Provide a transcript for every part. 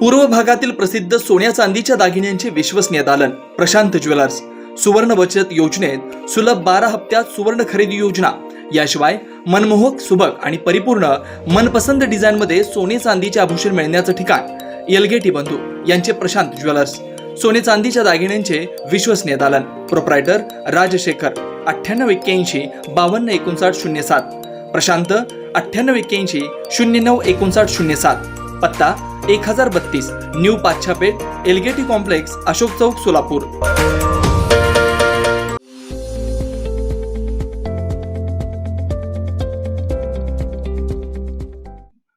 पूर्व भागातील प्रसिद्ध सोन्या चांदीच्या दागिन्यांचे विश्वसनीय दालन प्रशांत ज्वेलर्स सुवर्ण बचत योजनेत सुलभ बारा हप्त्यात सुवर्ण खरेदी योजना. याशिवाय मनमोहक सुबक आणि परिपूर्ण मनपसंत डिझाईनमध्ये सोने चांदीचे आभूषण मिळण्याचं ठिकाण यलगेटी बंधू यांचे प्रशांत ज्वेलर्स. सोने चांदीच्या दागिन्यांचे विश्वसनीय दालन प्रोप्रायटर राजशेखर अठ्ठ्याण्णव एक्क्याऐंशी बावन्न एकोणसाठ शून्य सात. प्रशांत अठ्ठ्याण्णव एक्क्याऐंशी शून्य नऊ एकोणसाठ शून्य सात. पत्ता एक हजार बत्तीस न्यू पाच्छापेठ एलगेटी कॉम्प्लेक्स अशोक चौक सोलापूर.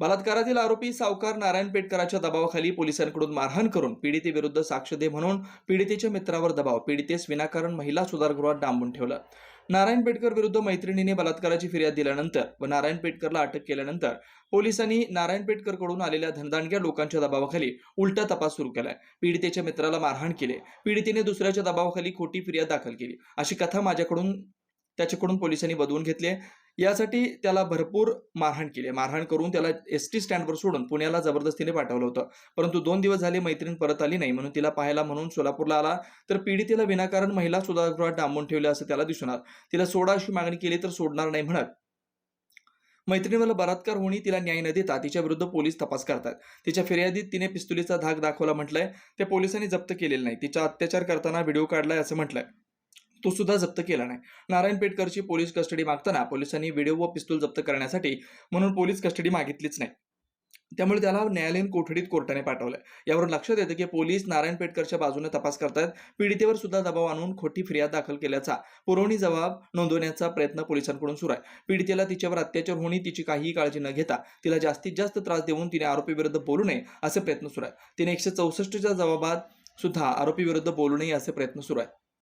बलात्कारातील आरोपी सावकार नारायण पेटकराच्या दबावाखाली पोलिसांकडून मारहाण करून पीडितेविरुद्ध साक्ष दे म्हणून पीडितेच्या मित्रावर दबाव पीडितेस विनाकारण महिला सुधारगृहात डांबून ठेवलं. नारायण पेटकर विरुद्ध मैत्रिणीने बलात्काराची फिर्याद दिल्यानंतर व नारायण पेटकरला अटक केल्यानंतर पोलिसांनी नारायण पेटकरकडून आलेल्या धनदांडक्या लोकांच्या दबावाखाली उलटा तपास सुरू केलाय. पीडितेच्या मित्राला मारहाण केले. पीडितेने दुसऱ्याच्या दबावाखाली खोटी फिर्याद दाखल केली. अशी कथा माझ्याकडून त्याच्याकडून पोलिसांनी बदवून घेतली आहे. यासाठी त्याला भरपूर मारहाण केली. आहे. मारहाण करून त्याला एस टी स्टँडवर सोडून पुण्याला जबरदस्तीने पाठवलं होतं. परंतु दोन दिवस झाले मैत्रीण परत आली नाही. म्हणून तिला पाहायला म्हणून सोलापूरला आला. तर पीडितेला विनाकारण महिला सुधारगृहात डांबून ठेवले असं त्याला दिसून आलं तिला सोडा अशी मागणी केली तर सोडणार नाही म्हणत. मैत्रिणीवर बलात्कार होणी तिला न्याय न देता तिच्या विरुद्ध पोलीस तपास करतात. तिच्या फिर्यादीत तिने पिस्तुलीचा धाक दाखवला म्हटलंय. ते पोलिसांनी जप्त केलेलं नाही. तिचा अत्याचार करताना व्हिडिओ काढलाय असं म्हटलंय. तो सुद्धा जप्त केला नाही. नारायण पेटकरची पोलीस कस्टडी मागताना पोलिसांनी व्हिडिओ व पिस्तूल जप्त करण्यासाठी म्हणून पोलीस कस्टडी मागितलीच नाही. त्यामुळे त्याला न्यायालयीन कोठडीत कोर्टाने पाठवलंय. यावरून लक्षात येतं की पोलीस नारायण पेटकरच्या बाजूने तपास करतायत. पीडितेवर सुद्धा दबाव आणून खोटी फिर्याद दाखल केल्याचा पुरवणी जबाब नोंदवण्याचा प्रयत्न पोलिसांकडून सुरू आहे. पीडितेला तिच्यावर अत्याचार होणे तिची काहीही काळजी न घेता तिला जास्तीत जास्त त्रास देऊन तिने आरोपीविरुद्ध बोलू नये असे प्रयत्न सुरू आहे. तिने एकशे चौसष्टच्या जबाबात सुद्धा आरोपी विरुद्ध बोलू नये असे प्रयत्न सुरू आहे.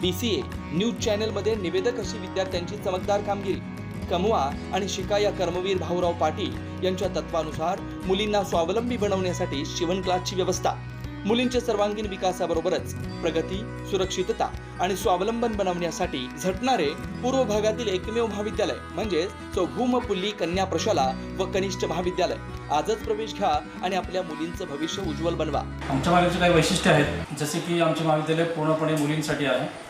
B C A news चॅनलमध्ये निवेदक अशी विद्यार्थ्यांची चमकदार कामगिरी. कमवा आणि शिका या कर्मवीर भाऊराव पाटील यांच्या तत्वानुसार मुलींना स्वावलंबी बनवण्यासाठी शिवण क्लासची व्यवस्था. मुलींच्या सर्वांगीण विकासाबरोबरच प्रगती सुरक्षितता आणि स्वावलंबन बनवण्यासाठी झटणारे पूर्व भागातील एकमेव महाविद्यालय म्हणजे चौभूम पुल्ली कन्या प्रशाला व कनिष्ठ महाविद्यालय. आजच प्रवेश घ्या आणि आपल्या मुलींचं भविष्य उज्ज्वल बनवा. आमच्या महाविद्यालयाचे काही वैशिष्ट्य आहेत. जसे की आमचे महाविद्यालय पूर्णपणे मुलींसाठी आहे.